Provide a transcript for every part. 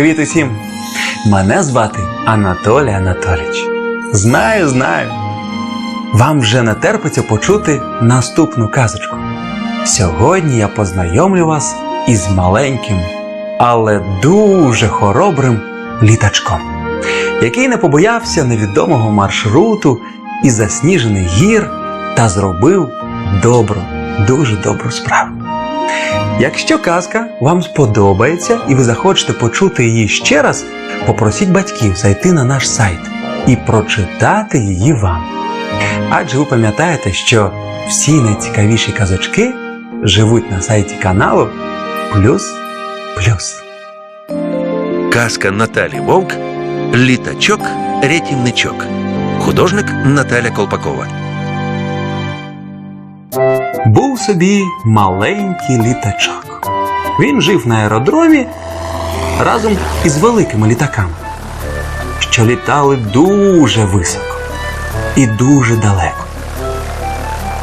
Привіт усім! Мене звати Анатолій Анатолійович. Знаю, знаю. Вам вже не терпиться почути наступну казочку. Сьогодні я познайомлю вас із маленьким, але дуже хоробрим літачком, який не побоявся невідомого маршруту і засніжених гір та зробив добру, дуже добру справу. Якщо казка вам сподобається і ви захочете почути її ще раз, попросіть батьків зайти на наш сайт і прочитати її вам. Адже ви пам'ятаєте, що всі найцікавіші казочки живуть на сайті каналу Плюс Плюс. Казка Наталі Вовк Літачок рятівничок. Художник Наталя Колпакова. Був собі маленький літачок. Він жив на аеродромі разом із великими літаками, що літали дуже високо і дуже далеко.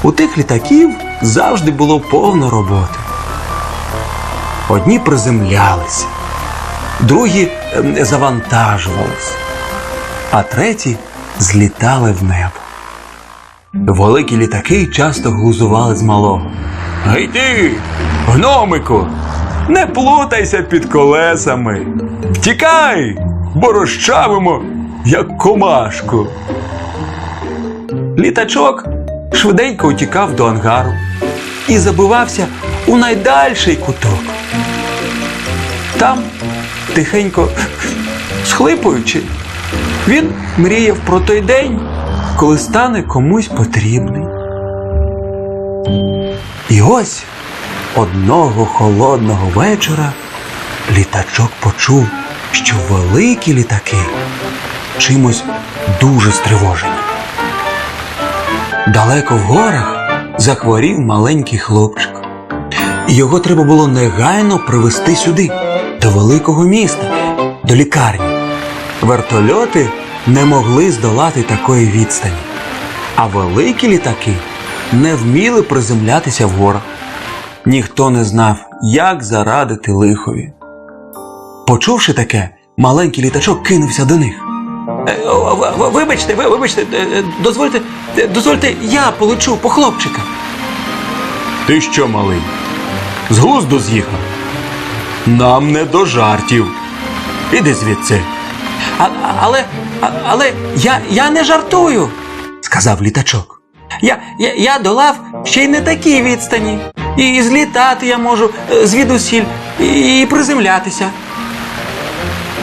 У тих літаків завжди було повно роботи. Одні приземлялися, другі ем, завантажувалися, а треті злітали в небо. Великі літаки часто глузували з малого. Гей гномику, не плутайся під колесами. Втікай, бо розчавимо, як комашку. Літачок швиденько утікав до ангару і забивався у найдальший куток. Там, тихенько схлипуючи, він мріяв про той день, коли стане комусь потрібний. І ось одного холодного вечора літачок почув, що великі літаки чимось дуже стривожені. Далеко в горах захворів маленький хлопчик. Його треба було негайно привезти сюди, до великого міста, до лікарні. Вертольоти не могли здолати такої відстані, а великі літаки не вміли приземлятися в горах. Ніхто не знав, як зарадити лихові. Почувши таке, маленький літачок кинувся до них. «Е, Вибачте, вибачте, е, е, дозвольте, дозвольте, я полечу по хлопчика. Ти що, малий? З глузду з'їхав? Нам не до жартів. Іди звідси. А, але, але я, я не жартую, сказав літачок. Я, я, я долав ще й не такі відстані. І злітати я можу е, звідусіль, і приземлятися.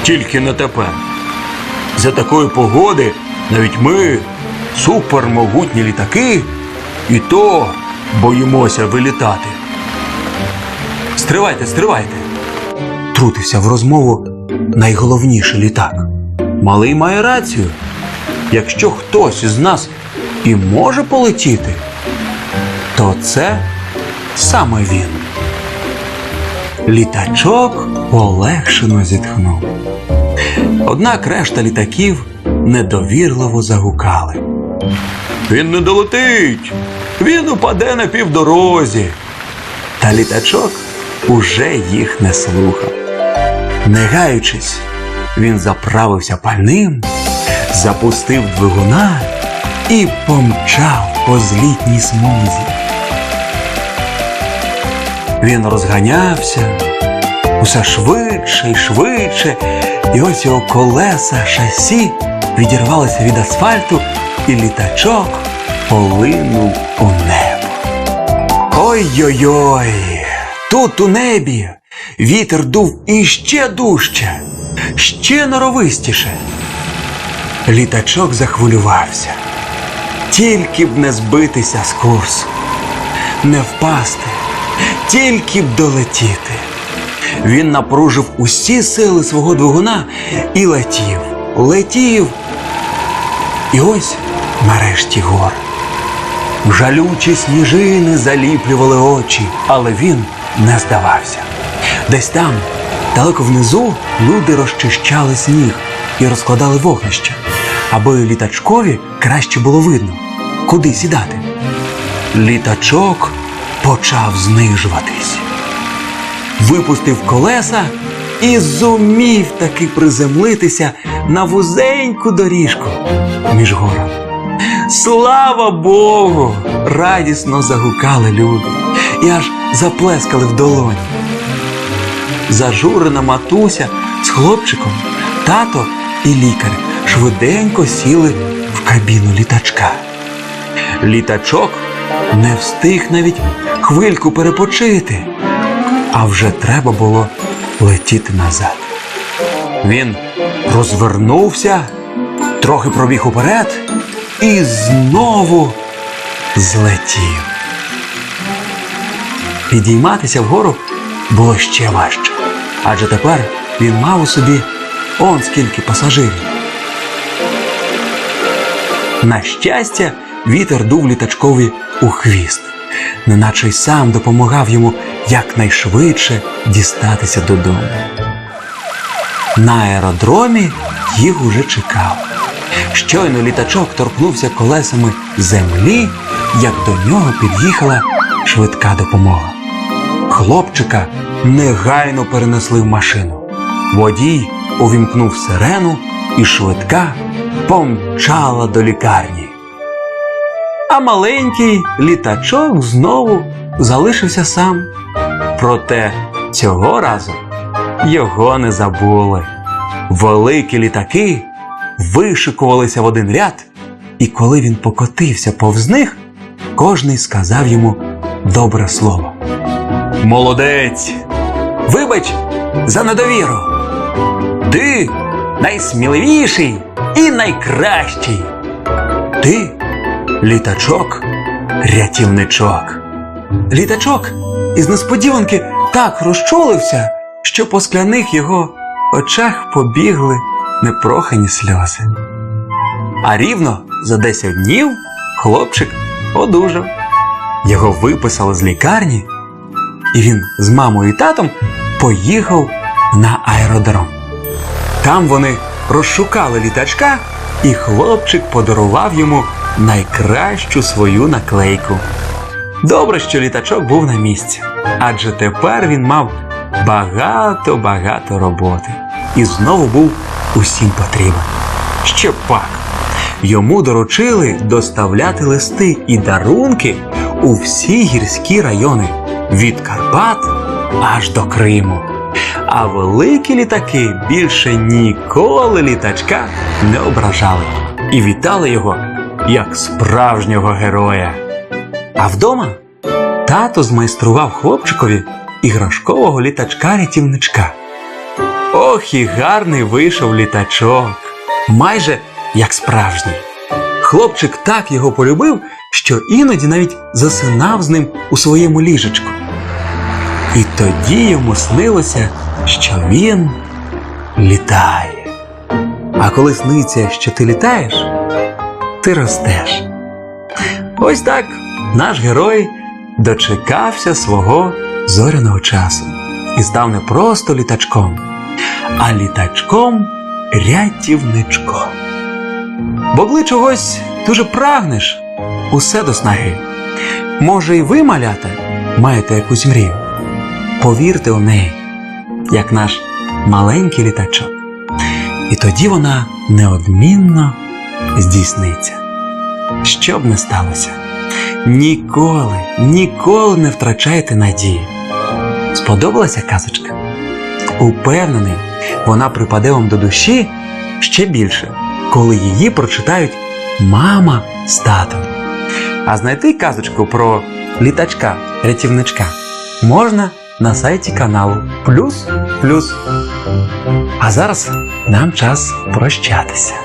Тільки не тепер. За такої погоди навіть ми, супермогутні літаки, і то боїмося вилітати. Стривайте, стривайте. Трутився в розмову найголовніший літак. Малий має рацію. Якщо хтось із нас і може полетіти, то це саме він. Літачок полегшено зітхнув. Однак решта літаків недовірливо загукали. Він не долетить, він упаде на півдорозі. Та літачок уже їх не слухав. Не гаючись, він заправився пальним, запустив двигуна і помчав по злітній смузі. Він розганявся усе швидше і швидше, і ось його колеса шасі відірвалися від асфальту, і літачок полинув у небо. Ой-ой-ой! Тут у небі вітер дув іще дужче, ще норовистіше. Літачок захвилювався. Тільки б не збитися з курсу, не впасти, тільки б долетіти. Він напружив усі сили свого двигуна і летів, летів. І ось нарешті гор. Жалючі сніжини заліплювали очі, але він не здавався. Десь там, далеко внизу, люди розчищали сніг і розкладали вогнище, аби літачкові краще було видно, куди сідати. Літачок почав знижуватись, випустив колеса і зумів таки приземлитися на вузеньку доріжку між горами. Слава Богу! радісно загукали люди і аж заплескали в долоні. Зажурена матуся з хлопчиком, тато і лікар швиденько сіли в кабіну літачка. Літачок не встиг навіть хвильку перепочити, а вже треба було летіти назад. Він розвернувся, трохи пробіг уперед і знову злетів. Підійматися вгору було ще важче, адже тепер він мав у собі он скільки пасажирів. На щастя, вітер дув літачкові у хвіст, неначе й сам допомагав йому якнайшвидше дістатися додому. На аеродромі їх уже чекав. Щойно літачок торкнувся колесами землі, як до нього під'їхала швидка допомога. Хлопчика негайно перенесли в машину. Водій увімкнув сирену, і швидка помчала до лікарні. А маленький літачок знову залишився сам. Проте цього разу його не забули. Великі літаки вишикувалися в один ряд, і коли він покотився повз них, кожний сказав йому добре слово. Молодець! Вибач за недовіру! Ти найсміливіший і найкращий! Ти літачок, рятівничок. Літачок із несподіванки так розчулився, що по скляних його очах побігли непрохані сльози. А рівно за 10 днів хлопчик одужав. Його виписали з лікарні, і він з мамою і татом поїхав на аеродром. Там вони розшукали літачка, і хлопчик подарував йому найкращу свою наклейку. Добре, що літачок був на місці, адже тепер він мав багато-багато роботи і знову був усім потрібен. Ще пак. Йому доручили доставляти листи і дарунки у всі гірські райони від Карпат аж до Криму. А великі літаки більше ніколи літачка не ображали і вітали його як справжнього героя. А вдома тато змайстрував хлопчикові іграшкового літачка-рятівничка. Ох, і гарний вийшов літачок, майже як справжній. Хлопчик так його полюбив, що іноді навіть засинав з ним у своєму ліжечку. І тоді йому снилося, що він літає. А коли сниться, що ти літаєш, ти ростеш. Ось так наш герой дочекався свого зоряного часу і став не просто літачком, а літачком рятівничком. Бо коли чогось дуже прагнеш, усе до снаги. Може, і ви, малята, маєте якусь мрію? Повірте у неї, як наш маленький літачок. І тоді вона неодмінно здійсниться. Що б не сталося, ніколи, ніколи не втрачайте надії. Сподобалася казочка? Упевнений, вона припаде вам до душі ще більше, коли її прочитають мама з татом. А знайти казочку про літачка-рятівничка можна на сайті каналу Плюс Плюс. А зараз нам час прощатися.